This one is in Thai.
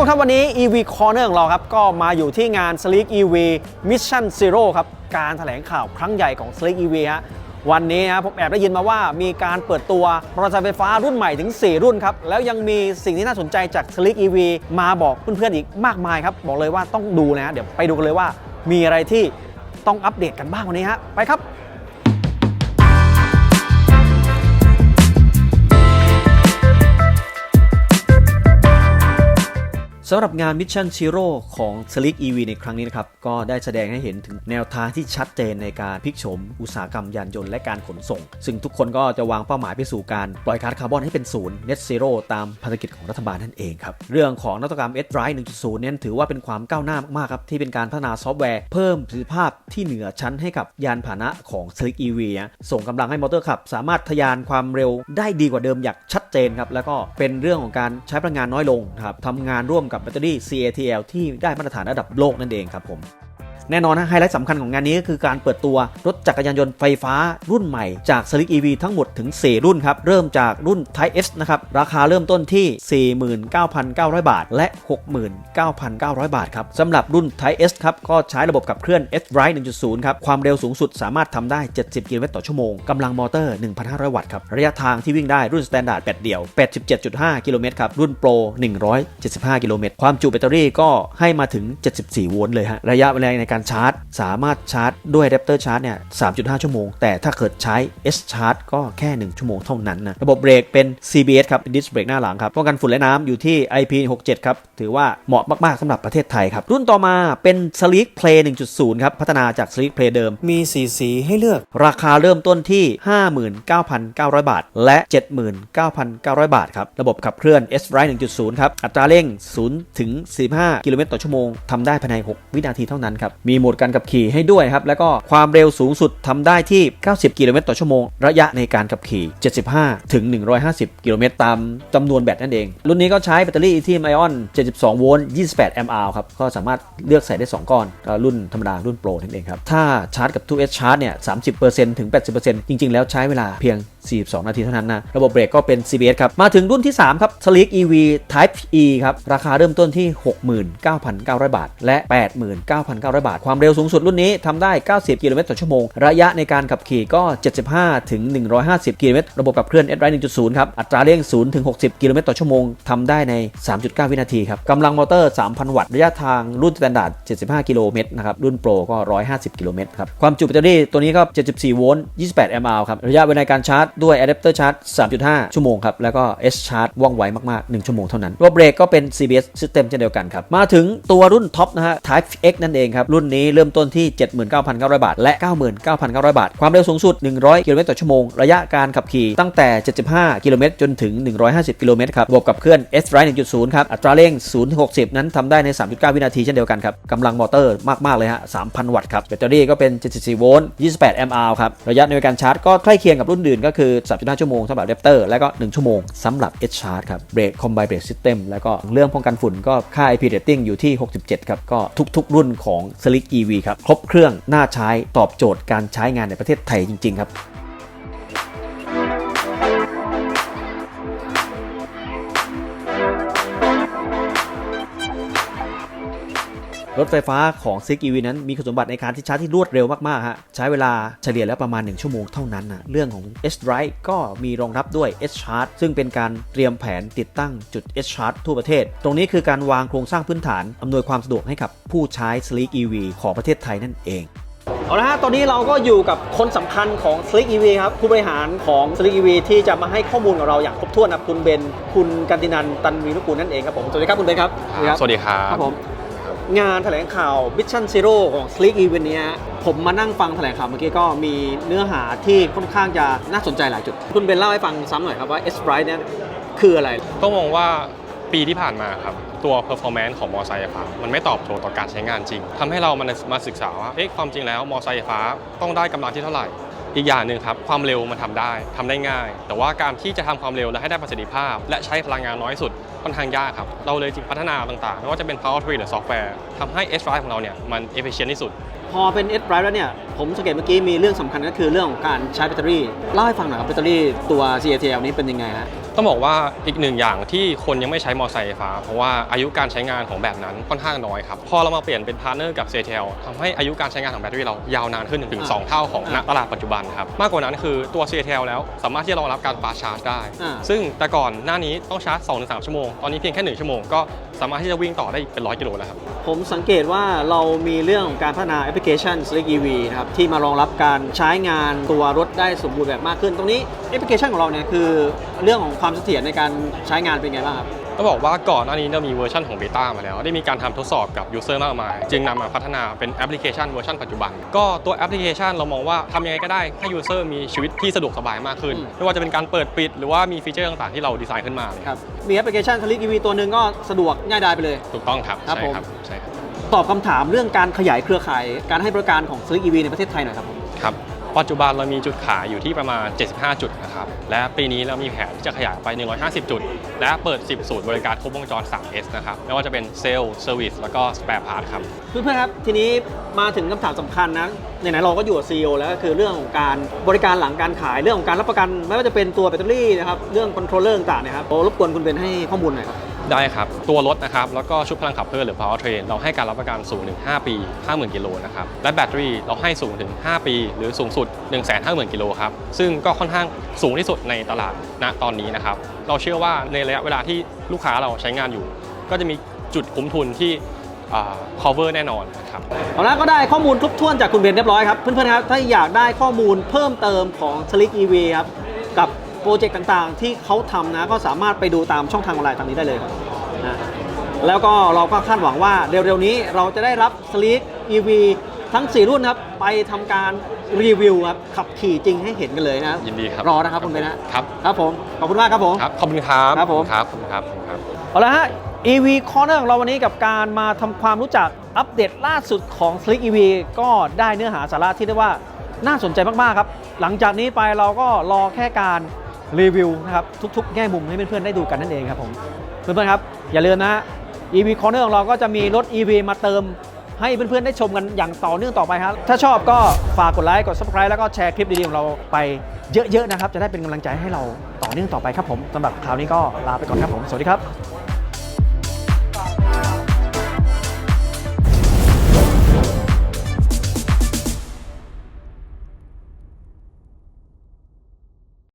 คนครับวันนี้ EV Corner ของเราครับก็มาอยู่ที่งาน Sleek EV Mission Zero ครับการแถลงข่าวครั้งใหญ่ของ Sleek EV ฮะวันนี้ฮะผมแอบได้ยินมาว่ามีการเปิดตัวมอเตอร์ไซค์ไฟฟ้ารุ่นใหม่ถึง 4 รุ่นครับ แล้วยังมีสิ่งที่น่าสนใจจาก Sleek EV มาบอกเพื่อนๆอีกมากมายครับ บอกเลยว่าต้องดูนะฮะเดี๋ยวไปดูกันเลยว่ามีอะไรที่ต้องอัปเดตกันบ้างวันนี้ฮะไปครับ สำหรับงาน Mission Zero ของ s l i c EV ในครั้งนี้นะครับ ก็ได้แสดงให้เห็นถึงแนวทางที่ชัดเจนในการพลิกโฉมอุตสาหกรรมยานยนต์และการขนส่ง ซึ่งทุกคนก็จะวางเป้าหมายไปสู่การปล่อยก๊าซคาร์บอนให้เป็นศูนย์ Net Zero ตามภารกิจของรัฐบาลนั่นเองครับ เรื่องของนวัตกรรม S Drive 1.0 นั้นถือว่าเป็นความก้าวหน้ามากๆครับที่เป็นการพัฒนาซอฟต์แวร์เพิ่มประสิทธิภาพที่เหนือชั้นให้กับยานพาหนะของ s l i c EV นะส่งกำลังให้มอเตอร์ขับ สามารถทะยานความเร็วได้ดีกว่าเดิมอย่างชัดเจนครับแล้วก็เป็นเรื่องของการใช้พลังงานน้อยลงครับทำงานร่วมกับแบตเตอรี่ CATL ที่ได้มาตรฐานระดับโลกนั่นเองครับผม แน่นอนนะไฮไลท์สำคัญของงานนี้ก็คือการเปิดตัวรถจักรยานยนต์ไฟฟ้ารุ่นใหม่จาก s l i c EV ทั้งหมดถึง 4 รุ่นครับ เริ่มจากรุ่น Type S นะครับราคาเริ่มต้นที่ 49,900 บาท และ 69,900 บาทครับสำหรับรุ่น Type S ครับก็ใช้ระบบขับเคลื่อน S Drive 1.0 ครับ ความเร็วสูงสุดสามารถทำได้ 70 กิโลเมตรต่อชั่วโมงกำลังมอเตอร์ 1,500 วัตต์ครับระยะทางที่วิ่งได้รุ่น Standard 8เดี่ยว 87.5 กิโลเมตรครับรุ่น Pro 175 กิโลเมตรความจุแบตเตอรี่ก็ให้มาถึง 74 โวลต์เลยฮะระยะเวลาในการชาร์จ สามารถชาร์จด้วย Raptor Charge เนี่ย 3.5 ชั่วโมง แต่ถ้าเกิดใช้ S Charge ก็แค่ 1 ชั่วโมงเท่านั้นนะ ระบบเบรกเป็น CBS ครับ เป็นดิสเบรกหน้าหลังครับ ป้องกันฝุ่นและน้ำอยู่ที่ IP67 ครับ ถือว่าเหมาะมาก ๆสำหรับประเทศไทยครับ รุ่นต่อมาเป็น Sleek Play 1.0 ครับ พัฒนาจาก Sleek Play เดิม มี4สีให้เลือก ราคาเริ่มต้นที่ 59,900 บาท และ 79,900 บาทครับ ระบบขับเคลื่อน S Ride 1.0 ครับ อัตราเร่ง 0 ถึง45กิโลเมตรต่อชั่วโมงทำได้ภายใน 6 วินาทีเท่านั้นครับมีโหมดการขับขี่ให้ด้วยครับ แล้วก็ความเร็วสูงสุดทำได้ที่ 90 กิโลเมตรต่อชั่วโมง ระยะในการขับขี่ 75 ถึง 150 กิโลเมตรตามจำนวนแบตนั่นเอง รุ่นนี้ก็ใช้แบตเตอรี่ลิเธียมไอออน 72 โวลต์ 28 แอมป์อครับ ก็สามารถเลือกใส่ได้ 2 ก้อนก็รุ่นธรรมดา รุ่นโปรนั่นเองครับ ถ้าชาร์จกับ 2S ชาร์จเนี่ย 30%ถึง 80%จริง ๆ แล้วใช้เวลาเพียง 42 นาทีเท่านั้นนะ ระบบเบรกก็เป็น CBS ครับ มาถึงรุ่นที่ 3 ครับ Sleek EV Type E ครับ ราคาเริ่มต้นที่ 69,900 บาท และ 89,900 บาท ความเร็วสูงสุดรุ่นนี้ทำได้ 90 กิโลเมตรต่อชั่วโมง ระยะในการขับขี่ก็ 75 ถึง 150 กิโลเมตร ระบบขับเคลื่อน S Drive 1.0 ครับ อัตราเร่ง 0 ถึง 60 กิโลเมตรต่อชั่วโมงทำได้ใน 3.9 วินาทีครับกำลังมอเตอร์ 3,000 วัตต์ ระยะทางรุ่นสแตนดาร์ด75 กิโลเมตรนะครับ รุ่นโปรก็ 150 กิโลเมตรครับ ความจุแบตเตอรี่ตัวนี้ก็ 74 โวลต์ 28 แอมป์อครับ ระยะเวลาในการชาร์จด้วยอะแดปเตอร์ชาร์จ3.5 ชั่วโมงครับ แล้วก็ S Charge ว่องไวมาก ๆ 1 ชั่วโมงเท่านั้นระบบเบรกก็เป็น CBS System เช่นเดียวกันครับ มาถึงตัวรุ่นท็อปนะฮะ Type X นั่นเองครับ รุ่นนี้เริ่มต้นที่ 79,900 บาท และ 99,900 บาท ความเร็วสูงสุด 100 กิโลเมตรต่อชั่วโมง ระยะการขับขี่ตั้งแต่ 75 กิโลเมตรจนถึง 150 กิโลเมตรครับระบบขับเคลื่อน S Drive 1.0 ครับ อัตราเร่ง 0-60 นั้นทำได้ใน 3.9 วินาทีเช่นเดียวกันครับกำลังมอเตอร์มาก ๆ เลยฮะ 3,000 วัตต์ครับแบตเตอรี่ก็เป็น 74 โวลต์ 28 แอมป์อครับระยะในการชาร์จก็ใกล้เคียงกับรุ่นอื่นก็คือ3.5ชั่วโมงสำหรับเดปเตอร์และก็ 1 ชั่วโมงสำหรับ H- Chart ครับเบรกคอมไบเบรกซิสเต็มแล้วก็เรื่องป้องกันฝุ่นก็ค่า IP rating อยู่ที่ 67 ครับ ก็ทุกๆ รุ่นของ Slick EV ครับ ครบเครื่องน่าใช้ตอบโจทย์การใช้งานในประเทศไทยจริง ๆ ครับ รถไฟฟ้าของ s ิก EV นั้นมีคุณสมบัติในการที่ชาร์จที่รวดเร็วมากๆฮะใช้เวลาเฉลี่ยแล้วประมาณ 1 ชั่วโมงเท่านั้นนะเรื่องของ S Drive ก็มีรองรับด้วย S Charge ซึ่งเป็นการเตรียมแผนติดตั้งจุด S Charge ทั่วประเทศ ตรงนี้คือการวางโครงสร้างพื้นฐาน อำนวยความสะดวกให้กับผู้ใช้ Sleek EV ของประเทศไทยนั่นเองเอาละฮะ ตอนนี้เราก็อยู่กับคนสำคัญของ Sleek EV ครับ ผู้บริหารของ Sleek EV ที่จะมาให้ข้อมูลกับเราอย่างครบถ้วนครับคุณเบน คุณกันตินันท์ตันวีนุกูลนั่นเองครับผม สวัสดีครับคุณเบนครับ สวัสดีครับ ครับผม งานแถลงข่าว Mission Zero ของ Sleek EV วันนี้ผมมานั่งฟังแถลงข่าวเมื่อกี้ก็มีเนื้อหาที่ค่อนข้างจะน่าสนใจหลายจุด คุณเบนเล่าให้ฟังซ้ำหน่อยครับว่า S Ride เนี่ยคืออะไร ต้องมองว่าปีที่ผ่านมาครับ ตัว performance ของมอเตอร์ไซค์ไฟฟ้า มันไม่ตอบโจทย์ต่อการใช้งานจริงทำให้เรามามาศึกษาว่าเอ๊ะความจริงแล้วมอเตอร์ไซค์ไฟฟ้าต้องได้กำลังที่เท่าไหร่อีกอย่างหนึ่งครับ ความเร็วมันทำได้ทำได้ง่าย แต่ว่าการที่จะทำความเร็วและให้ได้ประสิทธิภาพ และใช้พลังงานน้อยสุด ค่อนข้างยากครับ เราเลยจึงพัฒนาต่างๆ ไม่ว่าจะเป็น power tree หรือซอฟต์แวร์ทำให้ S Drive ของเราเนี่ยมัน efficient ที่สุด พอเป็น S Drive แล้วเนี่ย ผมสังเกตเมื่อกี้มีเรื่องสำคัญก็คือเรื่องของการใช้แบตเตอรี่ เล่าให้ฟังหน่อยครับแบตเตอรี่ตัว CATL นี้เป็นยังไงฮะ ต้องบอกว่าอีกหนึ่งอย่างที่คนยังไม่ใช้มอเตอร์ไซค์ไฟฟ้า เพราะว่าอายุการใช้งานของแบบนั้นค่อนข้างน้อยครับพอเรามาเปลี่ยนเป็นพาร์เนอร์กับ CATL ทำให้อายุการใช้งานของแบตเตอรี่เรายาวนานขึ้นถึงอ่า2เท่าของณอ่าตลาดปัจจุบันครับมากกว่านั้นคือตัว CATL แล้วสามารถที่จะรองรับการฟาสต์ชาร์จได้อ่าซึ่งแต่ก่อนหน้านี้ต้องชาร์จ2-3 ชั่วโมงตอนนี้เพียงแค่ 1 ชั่วโมงก็ สามารถที่จะวิ่งต่อได้เป็นร้อยกิโลแล้วครับ ผมสังเกตว่าเรามีเรื่องของการพัฒนาแอปพลิเคชัน Slick EV นะครับที่มารองรับการใช้งานตัวรถได้สมบูรณ์แบบมากขึ้น ตรงนี้แอปพลิเคชันของเราเนี่ยคือเรื่องของความเสถียรในการใช้งานเป็นไงบ้างครับ ต้องบอกว่าก่อนหน้านี้เรามีเวอร์ชันของเบต้ามาแล้ว ได้มีการทำทดสอบกับยูเซอร์มากมาย จึงนำมาพัฒนาเป็นแอปพลิเคชันเวอร์ชันปัจจุบัน ก็ตัวแอปพลิเคชันเรามองว่าทำยังไงก็ได้ให้ยูเซอร์มีชีวิตที่สะดวกสบายมากขึ้นอืมไม่ว่าจะเป็นการเปิดปิด หรือว่ามีฟีเจอร์ต่างๆที่เราดีไซน์ขึ้นมาเลยครับมีแอปพลิเคชัน Slick EV ตัวหนึ่งก็สะดวกง่ายดายไปเลย ถูกต้องครับครับใช่ผมครับใช่ครับตอบคำถามเรื่องการขยายเครือข่ายการให้บริการของ Slick EV ในประเทศไทยหน่อยครับผมครับ ปัจจุบันเรามีจุดขายอยู่ที่ประมาณ 75 จุดนะครับ และปีนี้เรามีแผนที่จะขยายไป 150 จุด และเปิด 10 ศูนย์บริการครบวงจร 3S นะครับ ไม่ว่าจะเป็นเซลล์เซอร์วิสแล้วก็สเปร์พาร์ทครับ เพื่อนๆครับ ทีนี้มาถึงคำถามสำคัญนะไหนๆเราก็อยู่กับ CEO แล้วก็คือเรื่องของการบริการหลังการขายเรื่องของการรับประกัน ไม่ว่าจะเป็นตัวแบตเตอรี่นะครับเรื่องคอนโทรลเลอร์ต่างๆนะครับโอ้รบกวนคุณเบนให้ข้อมูลหน่อยครับ ได้ครับ ตัวรถนะครับ แล้วก็ชุดพลังขับเคลื่อนหรือ power train เราให้การรับประกันสูงถึง 5 ปี 50,000 กิโลนะครับ และแบตเตอรี่เราให้สูงถึง 5 ปี หรือสูงสุด 150,000 กิโลครับ ซึ่งก็ค่อนข้างสูงที่สุดในตลาดณตอนนี้นะครับ เราเชื่อว่าในระยะเวลาที่ลูกค้าเราใช้งานอยู่ ก็จะมีจุดคุ้มทุนที่อ cover แน่นอนครับเอาละก็ได้ข้อมูลครบถ้วนจากคุณเบนเรียบร้อยครับ เพื่อนๆครับ ถ้าอยากได้ข้อมูลเพิ่มเติมของ Slick EV ครับกับ โปรเจกต์ต่างๆ ที่เขาทำนะก็สามารถไปดูตามช่องทางออนไลน์ทางนี้ได้เลยครับนะแล้วก็เราก็คาดหวังว่าเร็วๆนี้เราจะได้รับ Slick EV ทั้ง 4 รุ่นครับไปทำการรีวิวครับขับขี่จริงให้เห็นกันเลยนะยินดีครับรอนะครับคุณเบนนะครับครับผมขอบคุณมากครับผมครับขอบคุณครับครับผมครับขอบคุณครับขอบคุณครับเอาละฮะ EV Corner ของเราวันนี้กับการมาทำความรู้จักอัปเดตล่าสุดของ Slick EV ก็ได้เนื้อหาสาระที่เรียกว่าน่าสนใจมากๆครับ หลังจากนี้ไปเราก็รอแค่การ รีวิวนะครับทุกๆ แง่มุมให้เพื่อนๆได้ดูกันนั่นเองครับผมเพื่อนๆครับอย่าลืมนะฮะ EV Corner ของเราก็จะมีรถ EV มาเติมให้เพื่อนๆได้ชมกันอย่างต่อเนื่องต่อไปครับ ถ้าชอบก็ฝากกดไลค์ กด Subscribe แล้วก็แชร์คลิปดีๆของเราไปเยอะๆนะครับ จะได้เป็นกำลังใจให้เราต่อเนื่องต่อไปครับผมสำหรับคราวนี้ก็ลาไปก่อนครับผม สวัสดีครับ